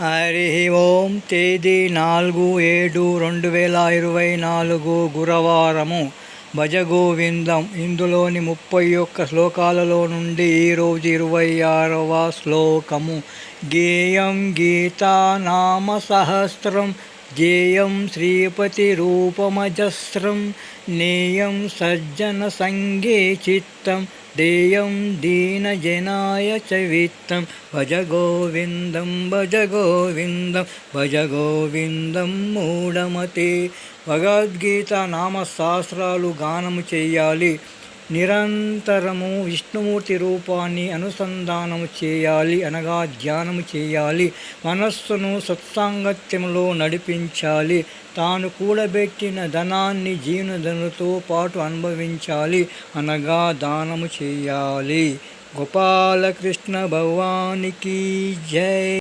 హరి ఓం తేదీ నాలుగు ఏడు రెండు వేల ఇరవై నాలుగు గురవారము. భజగోవిందం. ఇందులోని ముప్పై ఒక్క శ్లోకాలలో నుండి ఈరోజు ఇరవై ఆరవ శ్లోకము. గేయం గీతానామ సహస్రం. జేయం శ్రీపతి రూపమజస్రం. నేయం సజ్జన సంగే చిత్తం. దేయం దీన జనాయ విత్తం భజ గోవిందం భజ గోవిందం భజ గోవిందం మూఢమతి భగవద్గీత నామ శాస్త్రాలు గానము చేయాలి నిరంతరము విష్ణుమూర్తి రూపాన్ని అనుసంధానము చేయాలి అనగా ధ్యానము చేయాలి మనస్సును సత్సాంగత్యంలో నడిపించాలి తాను కూడబెట్టిన ధనాన్ని జీవనధనులతో పాటు అనుభవించాలి అనగా దానము చేయాలి. గోపాలకృష్ణ భగవానికి జై.